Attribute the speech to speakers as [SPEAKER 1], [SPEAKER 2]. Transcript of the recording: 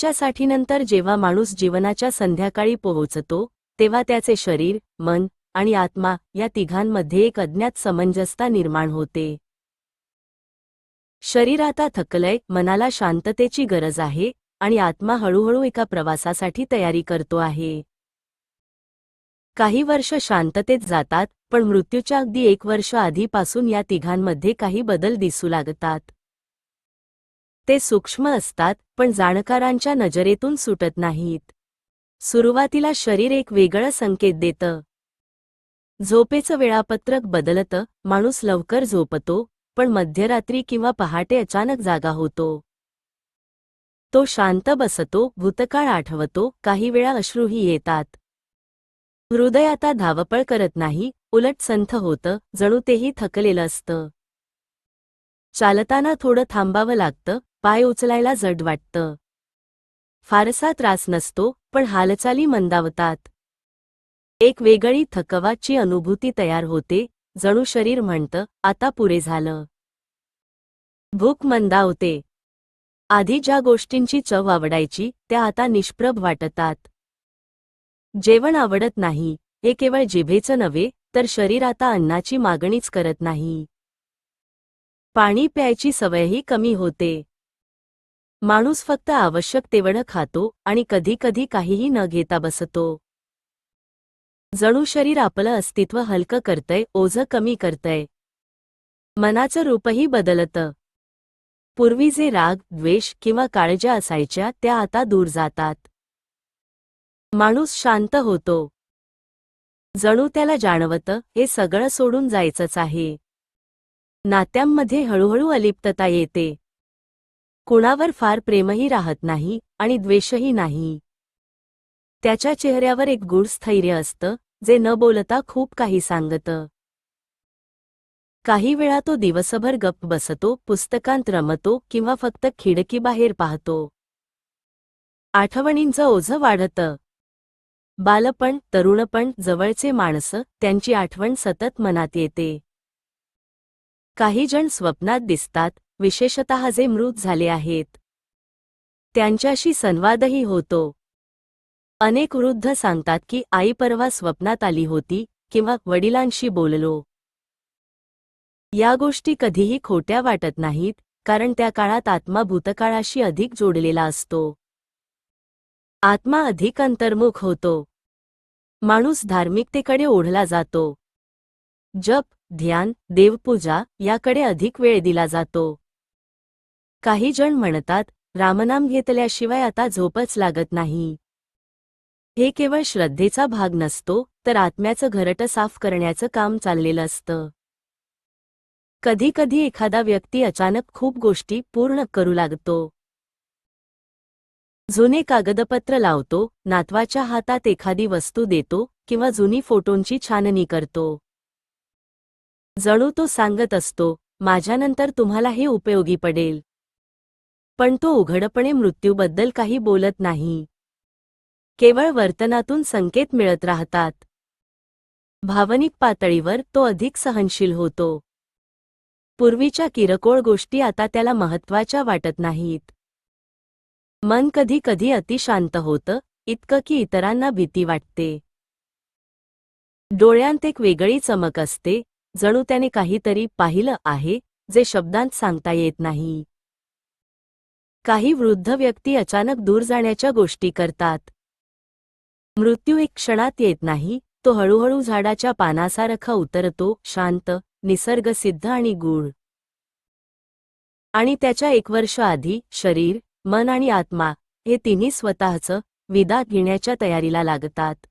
[SPEAKER 1] च्या नंतर जेव्हा माणूस जीवनाच्या संध्याकाळी पोहोचतो तेव्हा त्याचे शरीर मन आणि आत्मा या तिघांमध्ये एक अज्ञात समंजसता निर्माण होते. शरीर आता थकलंय मनाला शांततेची गरज आहे आणि आत्मा हळूहळू एका प्रवासासाठी तयारी करतो आहे. काही वर्ष शांततेत जातात पण मृत्यूच्या अगदी एक वर्ष आधीपासून या तिघांमध्ये काही बदल दिसू लागतात. ते सूक्ष्म असतात पण जाणकारांच्या नजरेतून सुटत नाहीत. सुरुवातीला शरीर एक वेगळं संकेत देतं. झोपेचं वेळापत्रक बदलतं माणूस लवकर झोपतो पण मध्यरात्री किंवा पहाटे अचानक जागा होतो. तो शांत बसतो भूतकाळ आठवतो काही वेळा अश्रूही येतात. हृदय आता धावपळ करत नाही उलट संथ होतं जणू तेही थकलेलं असतं. चालताना थोडं थांबावं लागतं पाय उचलायला जड वाटतं. फारसा त्रास नसतो पण हालचाली मंदावतात. एक वेगळी थकवाची अनुभूती तयार होते जणू शरीर म्हणतं आता पुरे झालं. भूक मंदावते. आधी ज्या गोष्टींची चव आवडायची त्या आता निष्प्रभ वाटतात. जेवण आवडत नाही हे केवळ जिभेचं नव्हे तर शरीर आता अन्नाची मागणीच करत नाही. पाणी प्यायची सवयही कमी होते. माणूस फक्त आवश्यक तेवढं खातो आणि कधीकधी काहीही न घेता बसतो. जणू शरीर आपलं अस्तित्व हलकं करतंय ओझं कमी करतंय. मनाचं रूपही बदलतं. पूर्वी जे राग द्वेष किंवा काळज्या असायच्या त्या आता दूर जातात. माणूस शांत होतो. जणू त्याला जाणवतं हे सगळं सोडून जायचंच आहे. नात्यांमध्ये हळूहळू अलिप्तता येते. कुणावर फार प्रेमही राहत नाही आणि द्वेषही नाही. त्याच्या चेहऱ्यावर एक गूढ स्थैर्य असतं जे न बोलता खूप काही सांगतं. काही वेळा तो दिवसभर गप्प बसतो पुस्तकांत रमतो किंवा फक्त खिडकीबाहेर पाहतो. आठवणींचं ओझं वाढतं. बालपण तरुणपण जवळचे माणसं त्यांची आठवण सतत मनात येते. काही जण स्वप्नात दिसतात विशेषतः जे मृत झाले आहेत. त्यांच्याशी संवादही होतो. अनेक वृद्ध सांगतात की आई परवा स्वप्नात आली होती किंवा वडिलांशी बोललो. या गोष्टी कधीही खोट्या वाटत नाहीत कारण त्या काळात आत्मा भूतकाळाशी अधिक जोडलेला असतो. आत्मा अधिक अंतर्मुख होतो. माणूस धार्मिकतेकडे ओढला जातो. जप ध्यान देवपूजा याकडे अधिक वेळ दिला जातो. काही जण म्हणतात रामनाम घेतल्याशिवाय आता झोपच लागत नाही. हे केवळ श्रद्धेचा भाग नसतो तर आत्म्याचं घरटं साफ करण्याचं काम चाललेलं असतं. कधीकधी एखादा व्यक्ती अचानक खूप गोष्टी पूर्ण करू लागतो. जुने कागदपत्र लावतो नातवाच्या हातात एखादी वस्तू देतो किंवा जुनी फोटोंची छाननी करतो. जणू तो सांगत असतो माझ्यानंतर तुम्हाला हे उपयोगी पडेल. पण तो उघडपणे मृत्यूबद्दल काही बोलत नाही. केवळ वर्तनातून संकेत मिळत राहतात. भावनिक पातळीवर तो अधिक सहनशील होतो. पूर्वीच्या किरकोळ गोष्टी आता त्याला महत्त्वाच्या वाटत नाहीत. मन कधी कधी अतिशांत होतं इतकं की इतरांना भीती वाटते. डोळ्यांत एक वेगळी चमक असते जणू त्याने काहीतरी पाहिलं आहे जे शब्दांत सांगता येत नाही. काही वृद्ध व्यक्ती अचानक दूर जाण्याच्या गोष्टी करतात. मृत्यू एक क्षणात येत नाही तो हळूहळू झाडाच्या पानासारखा उतरतो शांत निसर्गसिद्ध आणि गूढ. आणि त्याच्या एक वर्ष आधी शरीर मन आणि आत्मा हे तिन्ही स्वतःचं विदा घेण्याच्या तयारीला लागतात.